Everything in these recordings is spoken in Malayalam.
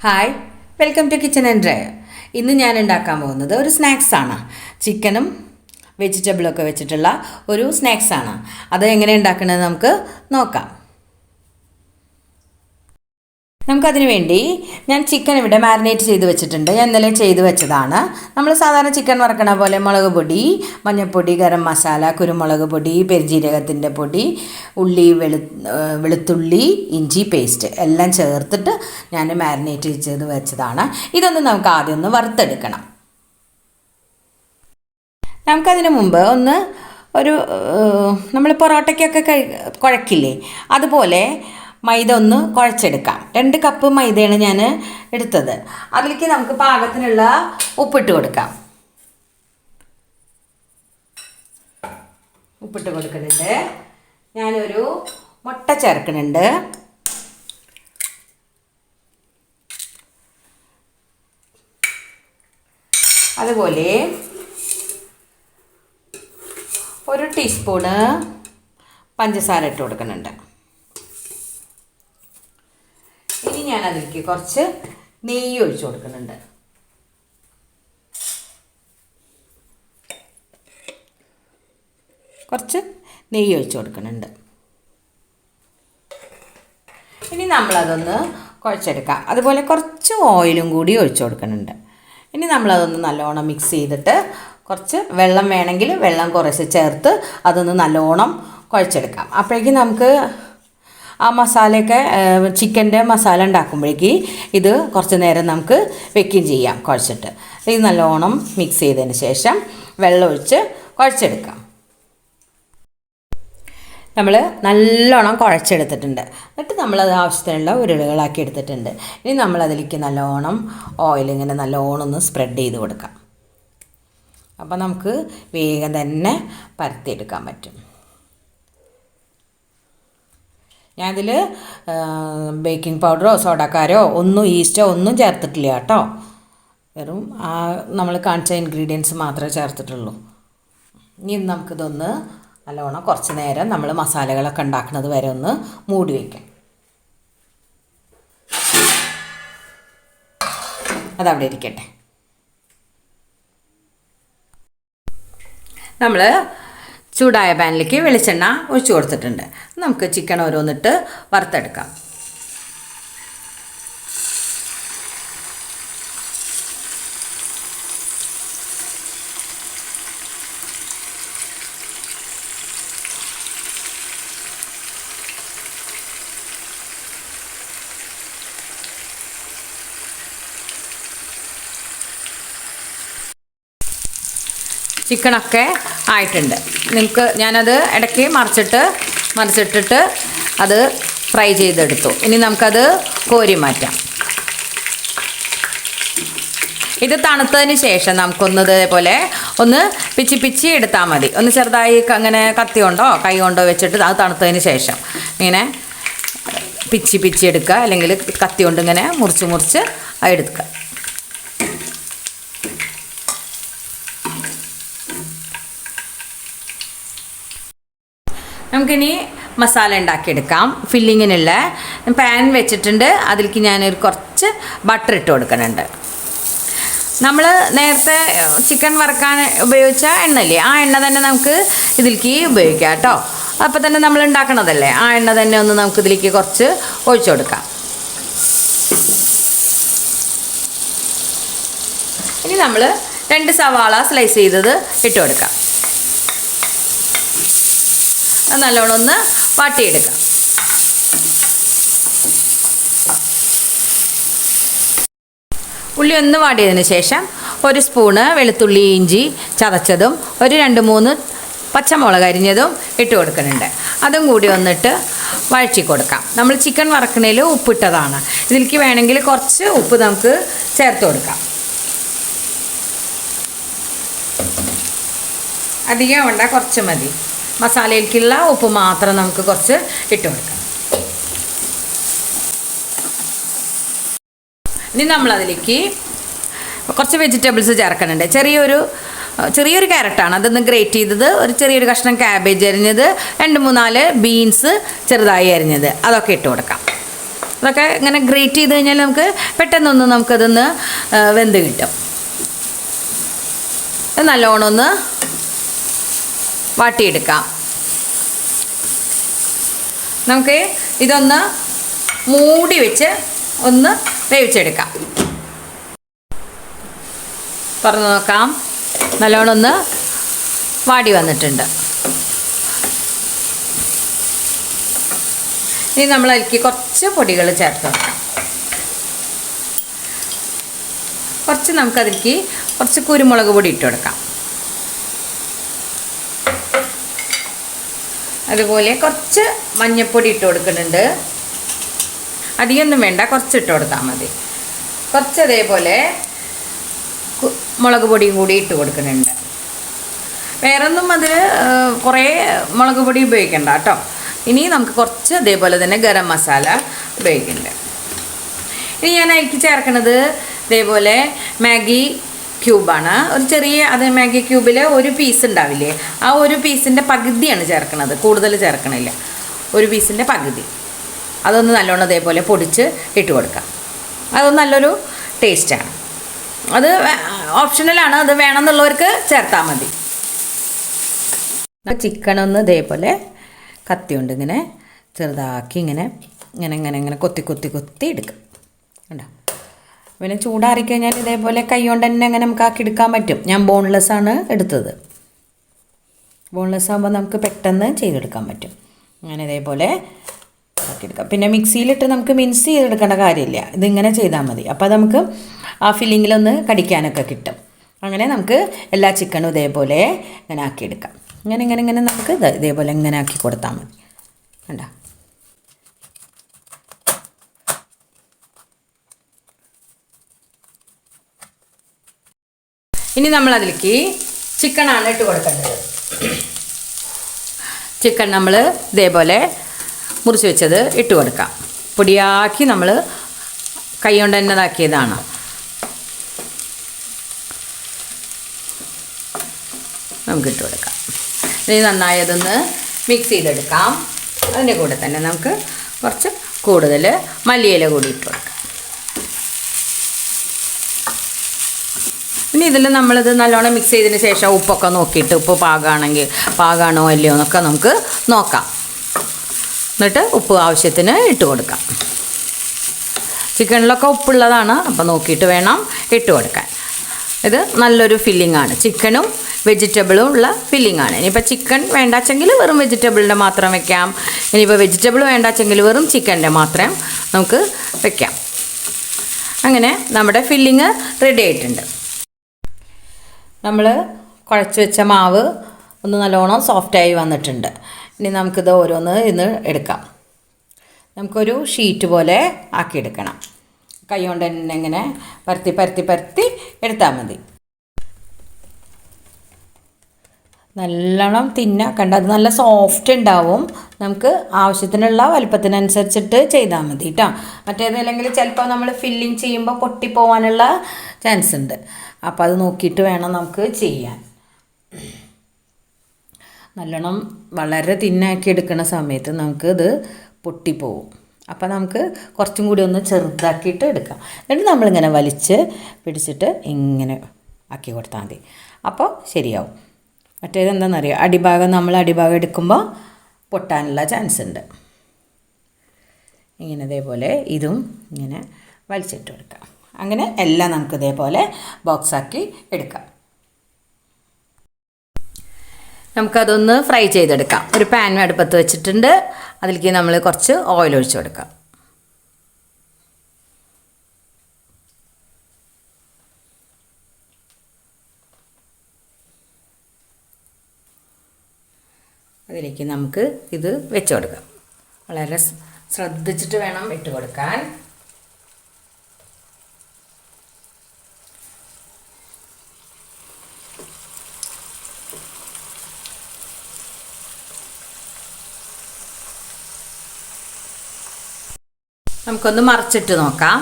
Hi welcome to kitchen and dryer ഇന്ന് ഞാൻ ഉണ്ടാക്കാൻ പോകുന്നത് ഒരു സ്നാക്സാണ് ചിക്കനും വെജിറ്റബിളൊക്കെ വെച്ചിട്ടുള്ള ഒരു സ്നാക്സാണ് അത് എങ്ങനെ ഉണ്ടാക്കണമെന്ന് നമുക്ക് നോക്കാം. നമുക്കതിന് വേണ്ടി ഞാൻ ചിക്കൻ ഇവിടെ മാരിനേറ്റ് ചെയ്ത് വെച്ചിട്ടുണ്ട്. ഞാൻ ഇന്നലെ ചെയ്ത് വെച്ചതാണ്. നമ്മൾ സാധാരണ ചിക്കൻ വറക്കണ പോലെ മുളക് പൊടി മഞ്ഞൾപ്പൊടി ഗരം മസാല കുരുമുളക് പൊടി പെരുജീരകത്തിന്റെ പൊടി ഉള്ളി വെളു വെളുത്തുള്ളി ഇഞ്ചി പേസ്റ്റ് എല്ലാം ചേർത്തിട്ട് ഞാൻ മാരിനേറ്റ് ചെയ്ത് വെച്ചതാണ്. ഇതൊന്ന് നമുക്ക് ആദ്യം ഒന്ന് വറുത്തെടുക്കണം. നമുക്കതിന് മുമ്പ് ഒന്ന് ഒരു നമ്മൾ പൊറോട്ടയ്ക്കൊക്കെ കഴി കുഴക്കില്ലേ? അതുപോലെ മൈദ ഒന്ന് കുഴച്ചെടുക്കാം. രണ്ട് കപ്പ് മൈദയാണ് ഞാൻ എടുത്തത്. അതിലേക്ക് നമുക്ക് പാകത്തിനുള്ള ഉപ്പിട്ട് കൊടുക്കാം. ഉപ്പിട്ട് കൊടുക്കുന്നുണ്ട്. ഞാനൊരു മുട്ട ചേർക്കുന്നുണ്ട്. അതുപോലെ ഒരു ടീസ്പൂണ് പഞ്ചസാര ഇട്ട് കൊടുക്കുന്നുണ്ട് ഇനി ഞാൻ അതിലേക്ക് കുറച്ച് നെയ്യ് ഒഴിച്ചു കൊടുക്കുന്നുണ്ട്. കുറച്ച് നെയ്യ് ഒഴിച്ചു കൊടുക്കുന്നുണ്ട്. ഇനി നമ്മളതൊന്ന് കുഴച്ചെടുക്കാം. അതുപോലെ കുറച്ച് ഓയിലും കൂടി ഒഴിച്ചു കൊടുക്കുന്നുണ്ട്. ഇനി നമ്മളതൊന്ന് നല്ലോണം മിക്സ് ചെയ്തിട്ട് കുറച്ച് വെള്ളം വേണമെങ്കിൽ വെള്ളം കുറച്ച് ചേർത്ത് അതൊന്ന് നല്ലോണം കുഴച്ചെടുക്കാം. അപ്പോഴേക്കും നമുക്ക് ആ മസാലയൊക്കെ ചിക്കന്റെ മസാല ഉണ്ടാക്കുമ്പോഴേക്ക് ഇത് കുറച്ച് നേരം നമുക്ക് വെക്കുകയും ചെയ്യാം കുഴച്ചിട്ട്. ഇത് നല്ലോണം മിക്സ് ചെയ്തതിന് ശേഷം വെള്ളമൊഴിച്ച് കുഴച്ചെടുക്കാം. നമ്മൾ നല്ലോണം കുഴച്ചെടുത്തിട്ടുണ്ട്. എന്നിട്ട് നമ്മളത് ആവശ്യത്തിനുള്ള ഉരുളകളാക്കി എടുത്തിട്ടുണ്ട്. ഇനി നമ്മൾ അതിലേക്ക് നല്ലോണം ഓയിൽ ഇങ്ങനെ നല്ലോണം ഒന്ന് സ്പ്രെഡ് ചെയ്ത് കൊടുക്കാം. അപ്പോൾ നമുക്ക് വേഗം തന്നെ പരത്തിയെടുക്കാൻ പറ്റും. ഞാനതിൽ ബേക്കിംഗ് പൗഡറോ സോഡക്കാരോ ഒന്നും ഈസ്റ്റോ ഒന്നും ചേർത്തിട്ടില്ല കേട്ടോ. വെറും ആ നമ്മൾ കാണിച്ച ഇൻഗ്രീഡിയൻസ് മാത്രമേ ചേർത്തിട്ടുള്ളൂ. ഇനി നമുക്കിതൊന്ന് നല്ലോണം കുറച്ച് നേരം നമ്മൾ മസാലകളൊക്കെ ഉണ്ടാക്കുന്നത് വരെ ഒന്ന് മൂടി വയ്ക്കാം അതവിടെ ഇരിക്കട്ടെ. നമ്മൾ ചൂടായ പാനിലേക്ക് വെളിച്ചെണ്ണ ഒഴിച്ചു കൊടുത്തിട്ടുണ്ട്. നമുക്ക് ചിക്കൻ ഓരോന്നിട്ട് വറുത്തെടുക്കാം. ചിക്കനൊക്കെ ആയിട്ടുണ്ട്. നിങ്ങൾക്ക് ഞാനത് ഇടയ്ക്ക് മറിച്ചിട്ട് മറിച്ചിട്ടിട്ട് അത് ഫ്രൈ ചെയ്തെടുത്തു. ഇനി നമുക്കത് കോരി മാറ്റാം. ഇത് തണുത്തതിന് ശേഷം നമുക്കൊന്ന് പോലെ ഒന്ന് പിച്ചി പിച്ചി എടുത്താൽ മതി. ഒന്ന് ചെറുതായി അങ്ങനെ കത്തി കൊണ്ടോ കൈ കൊണ്ടോ വെച്ചിട്ട് അത് തണുത്തതിന് ശേഷം ഇങ്ങനെ പിച്ചി പിച്ചി എടുക്കുക. അല്ലെങ്കിൽ കത്തി കൊണ്ട് ഇങ്ങനെ മുറിച്ച് മുറിച്ച് എടുക്കുക. നമുക്കിനി മസാല ഉണ്ടാക്കിയെടുക്കാം. ഫില്ലിങ്ങിനുള്ള പാൻ വെച്ചിട്ടുണ്ട്. അതിലേക്ക് ഞാനൊരു കുറച്ച് ബട്ടർ ഇട്ട് കൊടുക്കുന്നുണ്ട്. നമ്മൾ നേരത്തെ ചിക്കൻ വറക്കാൻ ഉപയോഗിച്ച എണ്ണയില്ലേ? ആ എണ്ണ തന്നെ നമുക്ക് ഇതിലേക്ക് ഉപയോഗിക്കാം കേട്ടോ. അപ്പോൾ തന്നെ നമ്മൾ ഉണ്ടാക്കണതല്ലേ? ആ എണ്ണ തന്നെ ഒന്ന് നമുക്ക് ഇതിലേക്ക് കുറച്ച് ഒഴിച്ചു കൊടുക്കാം. ഇനി നമ്മൾ രണ്ട് സവാള സ്ലൈസ് ചെയ്തത് ഇട്ട് കൊടുക്കാം. അത് നല്ലോണം ഒന്ന് വാട്ടിയെടുക്കാം. ഉള്ളി ഒന്ന് വാടിയതിന് ശേഷം ഒരു സ്പൂണ് വെളുത്തുള്ളി ഇഞ്ചി ചതച്ചതും ഒരു രണ്ട് മൂന്ന് പച്ചമുളക് അരിഞ്ഞതും ഇട്ട് കൊടുക്കുന്നുണ്ട്. അതും കൂടി വന്നിട്ട് വഴറ്റി കൊടുക്കാം. നമ്മൾ ചിക്കൻ വറക്കണേൽ ഉപ്പിട്ടതാണ്. ഇതിലേക്ക് വേണമെങ്കിൽ കുറച്ച് ഉപ്പ് നമുക്ക് ചേർത്ത് കൊടുക്കാം. അധികം വേണ്ട കുറച്ച് മതി. മസാലയിലേക്കുള്ള ഉപ്പ് മാത്രം നമുക്ക് കുറച്ച് ഇട്ട് കൊടുക്കാം. ഇനി നമ്മളതിലേക്ക് കുറച്ച് വെജിറ്റബിൾസ് ചേർക്കുന്നുണ്ട്. ചെറിയൊരു ചെറിയൊരു ക്യാരറ്റാണ്. അതൊന്ന് ഗ്രേറ്റ് ചെയ്തത് ഒരു ചെറിയൊരു കഷ്ണം ക്യാബേജ് അരിഞ്ഞത് രണ്ട് മൂന്നാൽ ബീൻസ് ചെറുതായി അരിഞ്ഞത്. അതൊക്കെ ഇട്ട് കൊടുക്കാം. അതൊക്കെ ഇങ്ങനെ ഗ്രേറ്റ് ചെയ്ത് കഴിഞ്ഞാൽ നമുക്ക് പെട്ടെന്നൊന്ന് നമുക്കതൊന്ന് വെന്ത് കിട്ടും. നല്ലോണം ഒന്ന് വാട്ടിയെടുക്കാം. നമുക്ക് ഇതൊന്ന് മൂടി വെച്ച് ഒന്ന് വേവിച്ചെടുക്കാം. തുറന്ന് നോക്കാം. നല്ലോണം ഒന്ന് വാടി വന്നിട്ടുണ്ട്. ഇനി നമ്മൾ അതിലേക്ക് കുറച്ച് പൊടികൾ ചേർത്ത് കുറച്ച് നമുക്കതിലേക്ക് കുറച്ച് കുരുമുളക് പൊടി ഇട്ട് കൊടുക്കാം. അതുപോലെ കുറച്ച് മഞ്ഞൾപ്പൊടി ഇട്ട് കൊടുക്കുന്നുണ്ട്. അധികമൊന്നും വേണ്ട കുറച്ച് ഇട്ട് കൊടുത്താൽ മതി. കുറച്ച് അതേപോലെ മുളക് പൊടിയും കൂടി ഇട്ട് കൊടുക്കുന്നുണ്ട്. വേറൊന്നും അതിൽ കുറേ മുളക് പൊടി ഉപയോഗിക്കണ്ട കേട്ടോ. ഇനി നമുക്ക് കുറച്ച് അതേപോലെ തന്നെ ഗരം മസാല ഉപയോഗിക്കുന്നുണ്ട്. ഇനി ഞാൻ അതിലേക്ക് ചേർക്കണത് ഇതേപോലെ മാഗി ക്യൂബാണ്. ഒരു ചെറിയ അത് മാഗി ക്യൂബിൽ ഒരു പീസ് ഉണ്ടാവില്ലേ? ആ ഒരു പീസിന്റെ പകുതിയാണ് ചേർക്കുന്നത് കൂടുതൽ ചേർക്കണില്ല. ഒരു പീസിന്റെ പകുതി. അതൊന്ന് നല്ലോണം ഇതേപോലെ പൊടിച്ച് ഇട്ട് കൊടുക്കാം. അതൊന്ന് നല്ലൊരു ടേസ്റ്റാണ് അത് ഓപ്ഷണലാണ് അത് വേണമെന്നുള്ളവർക്ക് ചേർത്താൽ മതി. ചിക്കൻ ഒന്ന് ഇതേപോലെ കത്തി കൊണ്ട് ഇങ്ങനെ ചെറുതാക്കി ഇങ്ങനെ ഇങ്ങനെ ഇങ്ങനെ ഇങ്ങനെ കൊത്തി കൊത്തി കൊത്തി എടുക്കും. കണ്ടോ? പിന്നെ ചൂടാറിക്കഴിഞ്ഞാൽ ഇതേപോലെ കൈകൊണ്ട് തന്നെ അങ്ങനെ നമുക്ക് ആക്കി എടുക്കാൻ പറ്റും. ഞാൻ ബോൺലെസ് ആണ് എടുത്തത്. ബോൺലെസ് ആകുമ്പോൾ നമുക്ക് പെട്ടെന്ന് ചെയ്തെടുക്കാൻ പറ്റും. അങ്ങനെ ഇതേപോലെ ആക്കിയെടുക്കാം പിന്നെ മിക്സിയിലിട്ട് നമുക്ക് മിൻസ് ചെയ്തെടുക്കേണ്ട കാര്യമില്ല. ഇതിങ്ങനെ ചെയ്താൽ മതി. അപ്പോൾ നമുക്ക് ആ ഫില്ലിങ്ങിലൊന്ന് കടിക്കാനൊക്കെ കിട്ടും. അങ്ങനെ നമുക്ക് എല്ലാ ചിക്കനും ഇതേപോലെ ഇങ്ങനെ ആക്കിയെടുക്കാം ഇങ്ങനെ ഇങ്ങനെ ഇങ്ങനെ നമുക്ക് ഇതേപോലെ ഇങ്ങനെ ആക്കി കൊടുത്താൽ മതി. കണ്ടോ? ഇനി നമ്മൾ അതിലേക്ക് ചിക്കനാണ് ഇട്ട് കൊടുക്കേണ്ടത്. ചിക്കൻ നമ്മൾ ഇതേപോലെ മുറിച്ച് വെച്ചത് ഇട്ട് കൊടുക്കാം. പൊടിയാക്കി നമ്മൾ കൈ കൊണ്ട് തന്നെ ഇതാക്കിയതാണ്. നമുക്ക് ഇട്ട് കൊടുക്കാം. ഇനി നന്നായി അതൊന്ന് മിക്സ് ചെയ്തെടുക്കാം. അതിന്റെ കൂടെ തന്നെ നമുക്ക് കുറച്ച് കൂടുതൽ മല്ലിയില കൂടി ഇട്ട് കൊടുക്കാം. ഇനി ഇതിൽ നമ്മളിത് നല്ലോണം മിക്സ് ചെയ്തതിന് ശേഷം ഉപ്പൊക്കെ നോക്കിയിട്ട് ഉപ്പ് പാകാണെങ്കിൽ പാകാണോ അല്ലയോ എന്നൊക്കെ നമുക്ക് നോക്കാം. എന്നിട്ട് ഉപ്പ് ആവശ്യത്തിന് ഇട്ട് കൊടുക്കാം. ചിക്കനിലൊക്കെ ഉപ്പുള്ളതാണ് അപ്പോൾ നോക്കിയിട്ട് വേണം ഇട്ട് കൊടുക്കാൻ. ഇത് നല്ലൊരു ഫില്ലിംഗ് ആണ്. ചിക്കനും വെജിറ്റബിളും ഉള്ള ഫില്ലിംഗ് ആണ്. ഇനിയിപ്പോൾ ചിക്കൻ വേണ്ടാച്ചെങ്കിൽ വെറും വെജിറ്റബിളിന്റെ മാത്രം വെക്കാം. ഇനിയിപ്പോൾ വെജിറ്റബിൾ വേണ്ടാച്ചെങ്കിൽ വെറും ചിക്കന്റെ മാത്രം നമുക്ക് വെക്കാം. അങ്ങനെ നമ്മുടെ ഫില്ലിങ് റെഡി ആയിട്ടുണ്ട്. നമ്മൾ കുഴച്ച് വെച്ച മാവ് ഒന്ന് നല്ലോണം സോഫ്റ്റായി വന്നിട്ടുണ്ട്. ഇനി നമുക്കിത് ഓരോന്ന് ഇന്ന് എടുക്കാം. നമുക്കൊരു ഷീറ്റ് പോലെ ആക്കിയെടുക്കണം. കൈ കൊണ്ട് തന്നെ ഇങ്ങനെ പരത്തി പരത്തി പരത്തി എടുത്താൽ മതി. നല്ലോണം തിന്ന കണ്ട അത് നല്ല സോഫ്റ്റ് ഉണ്ടാവും. നമുക്ക് ആവശ്യത്തിനുള്ള വലുപ്പത്തിനനുസരിച്ചിട്ട് ചെയ്താൽ മതി കേട്ടോ മറ്റേതെങ്കിലും ചിലപ്പോൾ നമ്മൾ ഫില്ലിങ് ചെയ്യുമ്പോൾ പൊട്ടിപ്പോവാനുള്ള ചാൻസ് ഉണ്ട്. അപ്പോൾ അത് നോക്കിയിട്ട് വേണം നമുക്ക് ചെയ്യാൻ. നല്ലോണം വളരെ തിന്നാക്കി എടുക്കുന്ന സമയത്ത് നമുക്ക് ഇത് പൊട്ടിപ്പോവും. അപ്പം നമുക്ക് കുറച്ചും കൂടി ഒന്ന് ചെറുതാക്കിയിട്ട് എടുക്കാം. എന്നിട്ട് നമ്മളിങ്ങനെ വലിച്ച് പിടിച്ചിട്ട് ഇങ്ങനെ ആക്കി കൊടുത്താൽ മതി. അപ്പോൾ ശരിയാവും. മറ്റേത് എന്താണെന്നറിയോ? അടിഭാഗം നമ്മൾ അടിഭാഗം എടുക്കുമ്പോൾ പൊട്ടാനുള്ള ചാൻസ് ഉണ്ട്. ഇങ്ങനെ ഇതേപോലെ ഇതും ഇങ്ങനെ വലിച്ചിട്ട് കൊടുക്കാം. അങ്ങനെ എല്ലാം നമുക്ക് ഇതേപോലെ ബോക്സാക്കി എടുക്കാം. നമുക്കതൊന്ന് ഫ്രൈ ചെയ്തെടുക്കാം. ഒരു പാൻ അടുപ്പത്ത് വെച്ചിട്ടുണ്ട്. അതിലേക്ക് നമ്മൾ കുറച്ച് ഓയിൽ ഒഴിച്ചു കൊടുക്കാം. അതിലേക്ക് നമുക്ക് ഇത് വെച്ച് കൊടുക്കാം. വളരെ ശ്രദ്ധിച്ചിട്ട് വേണം ഇട്ട് കൊടുക്കാൻ. നമുക്കൊന്ന് മറിച്ചിട്ട് നോക്കാം.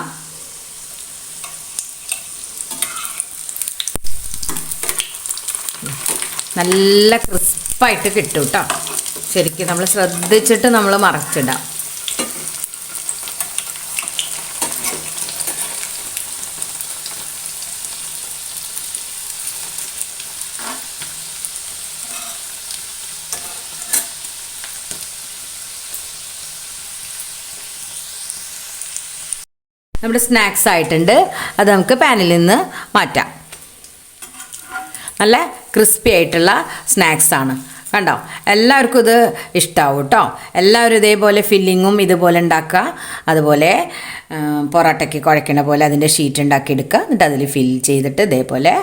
നല്ല ക്രിസ്പായിട്ട് കിട്ടും കേട്ടോ ശരിക്കും നമ്മൾ ശ്രദ്ധിച്ചിട്ട് നമ്മൾ മറച്ചിടാം. നമ്മുടെ സ്നാക്സ് ആയിട്ടുണ്ട്. അത് നമുക്ക് പാനിൽ നിന്ന് മാറ്റാം. നല്ല ക്രിസ്പി ആയിട്ടുള്ള സ്നാക്സ് ആണ്. കണ്ടോ? എല്ലാവർക്കും ഇത് ഇഷ്ടമാവും കേട്ടോ എല്ലാവരും ഇതേപോലെ ഫില്ലിങ്ങും ഇതുപോലെ ഉണ്ടാക്കുക. അതുപോലെ പൊറോട്ടയ്ക്ക് കുഴക്കണ പോലെ അതിന്റെ ഷീറ്റ് ഉണ്ടാക്കി എടുക്കുക. എന്നിട്ട് അതിൽ ഫിൽ ചെയ്തിട്ട് ഇതേപോലെ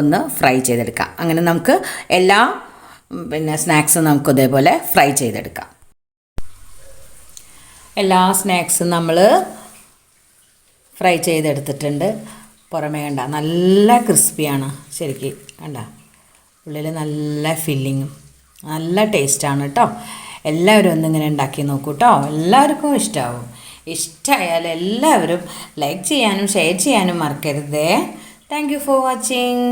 ഒന്ന് ഫ്രൈ ചെയ്തെടുക്കാം. അങ്ങനെ നമുക്ക് എല്ലാ പിന്നെ സ്നാക്സും നമുക്ക് ഇതേപോലെ ഫ്രൈ ചെയ്തെടുക്കാം. എല്ലാ സ്നാക്സും നമ്മൾ ഫ്രൈ ചെയ്തെടുത്തിട്ടുണ്ട്. പുറമേ കണ്ട നല്ല ക്രിസ്പിയാണ്. ശരിക്കും കണ്ട. ഉള്ളിൽ നല്ല ഫില്ലിങ്ങും. നല്ല ടേസ്റ്റാണ് കേട്ടോ എല്ലാവരും ഒന്നിങ്ങനെ ഉണ്ടാക്കി നോക്കൂ കേട്ടോ എല്ലാവർക്കും ഇഷ്ടമാവും ഇഷ്ടമായാൽ എല്ലാവരും ലൈക്ക് ചെയ്യാനും ഷെയർ ചെയ്യാനും മറക്കരുതേ. Thank you for watching.